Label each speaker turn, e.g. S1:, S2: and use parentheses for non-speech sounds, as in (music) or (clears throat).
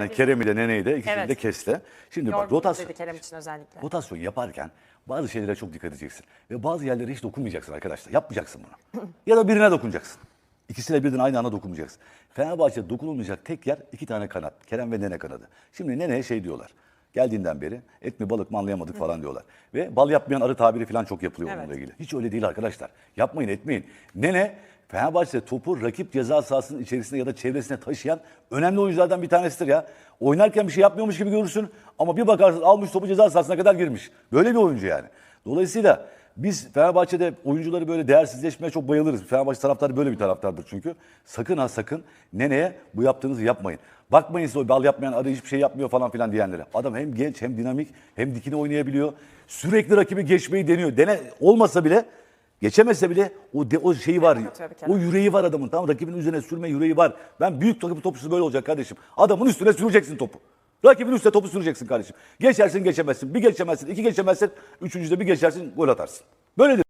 S1: Yani Kerem'i de Nene'yi de ikisini
S2: Evet.
S1: de kesti. Şimdi bak rotasyon,
S2: dedi Kerem için özellikle.
S1: rotasyon yaparken bazı şeylere çok dikkat edeceksin. Ve bazı yerlere hiç dokunmayacaksın arkadaşlar. Yapmayacaksın bunu. (clears throat) ya da birine dokunacaksın. İkisine birden aynı anda dokunmayacaksın. Fenerbahçe dokunulmayacak tek yer iki tane kanat. Kerem ve Nene kanadı. Şimdi Nene'ye şey diyorlar. Geldiğinden beri et mi balık mı anlayamadık falan diyorlar. Ve bal yapmayan arı tabiri falan çok yapılıyor
S2: Evet.
S1: onunla ilgili. Hiç öyle değil arkadaşlar. Yapmayın etmeyin. Nene Fenerbahçe topu rakip ceza sahasının içerisine ya da çevresine taşıyan önemli oyunculardan bir tanesidir ya. Oynarken bir şey yapmıyormuş gibi görürsün ama bir bakarsın almış topu ceza sahasına kadar girmiş. Böyle bir oyuncu yani. Dolayısıyla biz Fenerbahçe'de oyuncuları böyle değersizleşmeye çok bayılırız. Fenerbahçe taraftarı böyle bir taraftardır çünkü. Sakın ha sakın Nene'ye bu yaptığınızı yapmayın. Bakmayın size o bal yapmayan arı hiçbir şey yapmıyor falan filan diyenlere. Adam hem genç hem dinamik hem dikine oynayabiliyor. Sürekli rakibi geçmeyi deniyor. Dene olmasa bile Geçemezse bile o de, o şeyi var. O yüreği var adamın. Tamam rakibin üzerine sürme yüreği var. Ben büyük takım topçusu böyle olacak kardeşim. Adamın üstüne süreceksin topu. Rakibin üstüne topu süreceksin kardeşim. Geçersin geçemezsin. Bir geçemezsin, iki geçemezsin. Üçüncüde bir geçersin gol atarsın. Böyledir.